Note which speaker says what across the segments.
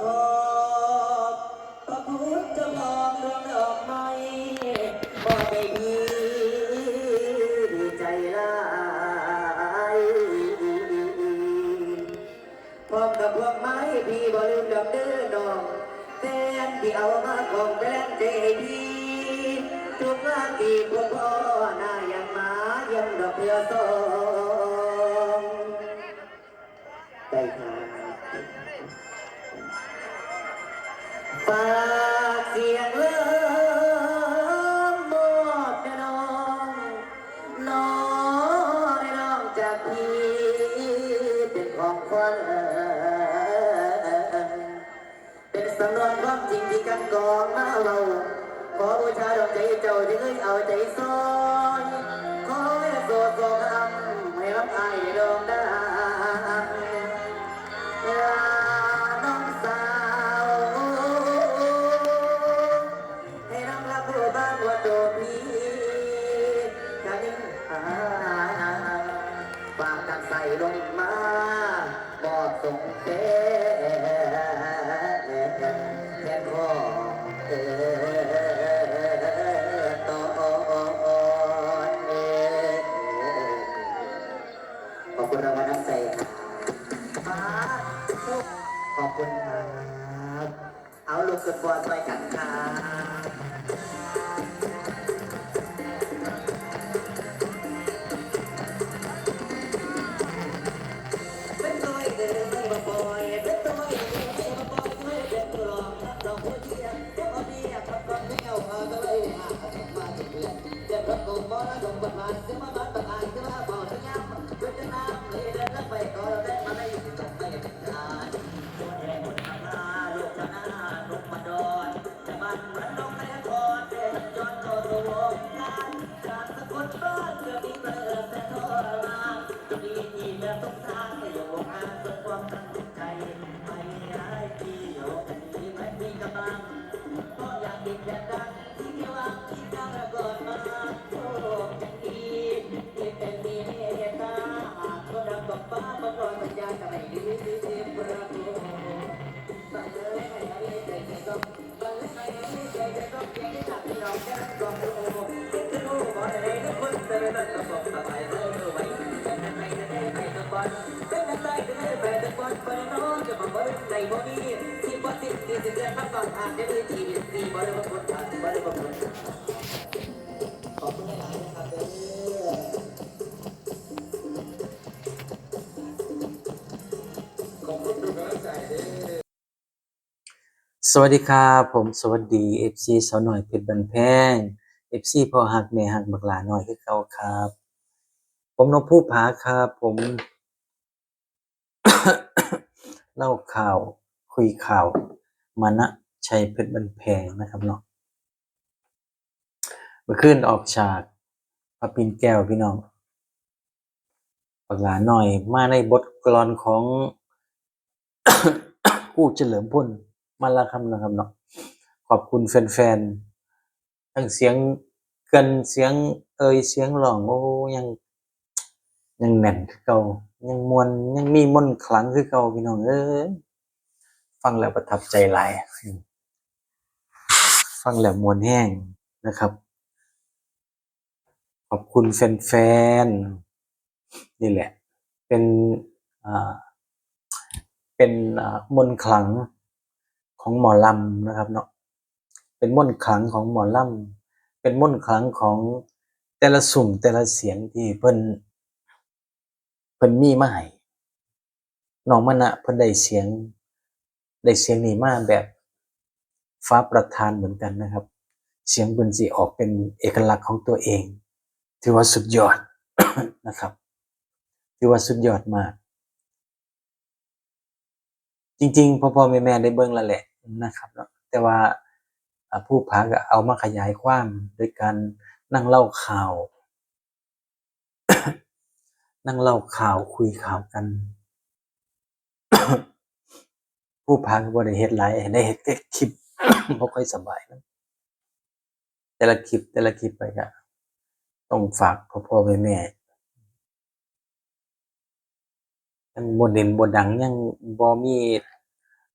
Speaker 1: ขอขอบพระพุทธจ้ามองดวงดอกไม้บอกให้พี่ดีใจหลายพร้อมกับพวกไม้พี่บ่ลืมดอกเด้อดอกแฟนที่เอามาของแฟนใจให้พี่ทุกงานที่พวกพ่อหน้ายังมายังดอกเพื่อสองใจครับ ฝากเสียงเลิมมอบแน่น้องน้องแน่น้องจากพี่เป็นของขวัญเป็นสำนวนความจริงที่กันกองมาเราขอบูชาดอกใจเจ้าที่เคยเอาใจซอยขอให้โสดโสดทำให้รับอายได้ดองดั เอาลูกขึ้นบัวช่วยกันค่ะ ที่เดินทุกทางแต่อยู่งานสุดความตั้งใจไม่ได้ที่โยกนดีไม่มีกำลังก็อยากเด็กอยากดั ขอบคุณหลายๆนะครับเด้อขอบคุณทุกกำลังใจเด้อ
Speaker 2: สวัสดีครับผมสวัสดี FC สาวหน่อยเพชรบันแพง FC พ่อหักแม่หักบักหลาหน่อยคือเก่าครับ ผมน้องผู้ผาครับผม เล่าข่าว คุยข่าวมานะชัยเพชรบันแพงนะครับเนาะมื่อคืนออกฉากพระปินแก้วพี่น้องบักหลาหน่อยมาในบทกลอนของกู้เฉลิมพลมาละคำนะครับเนาะขอบคุณแฟนๆทั้งเสียงเกินเสียงเอ่ยเสียงร้องโอ้ยังยังแน่นเก่า ยังมวนยังมีมนต์ขลังคือเก่าพี่น้องเอ้ยฟังแล้วประทับใจหลายฟังแล้วมวนแห้งนะครับ ขอบคุณแฟนๆนี่แหละ เป็นอ่าเป็นอ่ามนต์ขลังของหมอลำนะครับเนาะเป็นมนต์ขลังของหมอลำเป็นมนต์ขลังของแต่ละสุ่มแต่ละเสียงที่เพิ่น เพิ่นมีมาให้น้องมะนะเพิ่นได้เสียงได้เสียงนี้มาแบบฟ้าประทานเหมือนกันนะครับ เสียงเพิ่นสิออกเป็นเอกลักษณ์ของตัวเอง ถือว่าสุดยอดนะครับ ถือว่าสุดยอดมาก จริงๆพ่อพ่อแม่แม่ได้เบิ่งแล้วแหละนะครับเนาะแต่ว่าผู้พาก็เอามาขยายความโดยการนั่งเล่าข่าว นั่งเล่าข่าวคุยข่าวกัน ผู้พาก็บ่ได้เฮ็ดหลายได้เฮ็ดแค่คลิปบ่ค่อยสบายนะแต่ละคลิปแต่ละคลิปไปก็ต้องฝากพ่อพ่อแม่แม่ยังบ่เด่นบ่ดังยังบ่มี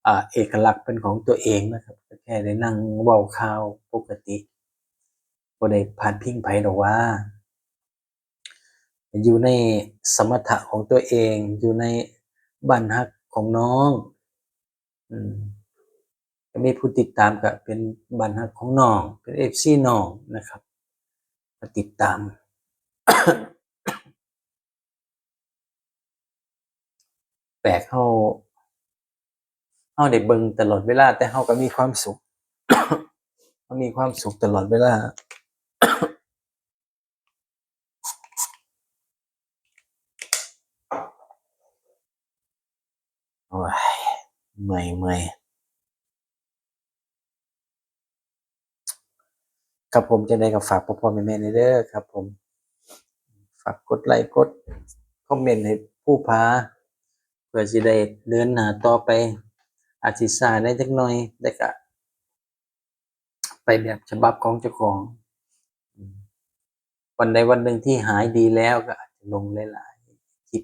Speaker 2: อ่าเอกลักษณ์เป็นของตัวเองนะครับแค่ได้นั่งเว้าข่าวปกติบ่ได้พาดพิงไผดอกว่า อยู่ในสมถะของตัวเอง อยู่ในบ้านฮักของน้องอืมก็มีผู้ติดตามก็เป็นบ้านฮักของน้อง เป็น FC น้องนะครับมาติดตามแปลกเฮาเฮาได้เบิงตลอดเวลา แต่เฮาก็มีความสุขเฮามีความสุขตลอดเวลา โอ้ย เมื่อยเมื่อยครับผมจะได้กับฝากพ่อพ่อแม่แม่ในเด้อครับ ผม ฝากกดไลค์กดคอมเมนต์ให้ผู้พาเพื่อจะได้เดินหน้าต่อไปอาจสิสาได้จักหน่อยแต่ก็ไปแบบฉบับของเจ้าของ วันใดวันหนึ่งที่หายดีแล้วก็อาจจะลงหลายๆคลิป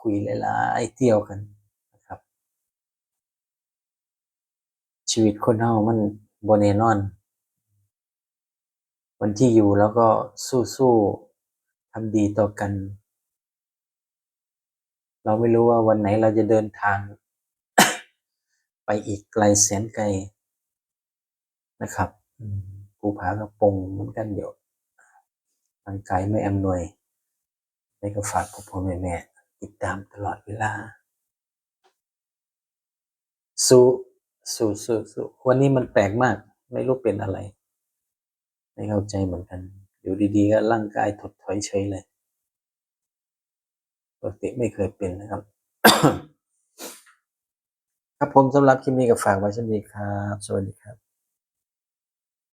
Speaker 2: คุยหลายๆเที่ยวกันนะครับ ชีวิตคนเฮามันบ่แน่นอน วันที่อยู่แล้วก็สู้ๆทำดีต่อกัน เราไม่รู้ว่าวันไหนเราจะเดินทาง ไปอีกไกลแสนไกลนะครับภูผากระปงเหมือนกันเดี๋ยวร่างกายไม่อำนวยในก็ฝากพ่อพ่อแม่แม่ติดตามตลอดเวลาสู้ สู้สู้สู้วันนี้มันแปลกมาก ไม่รู้เป็นอะไร ไม่เข้าใจเหมือนกัน อยู่ดีๆก็ร่างกายถดถอยเฉยเลยปกติไม่เคยเป็นนะครับ ครับผมสำหรับคลิปนี้ก็ฝากไว้เช่นนี้ครับ สวัสดีครับ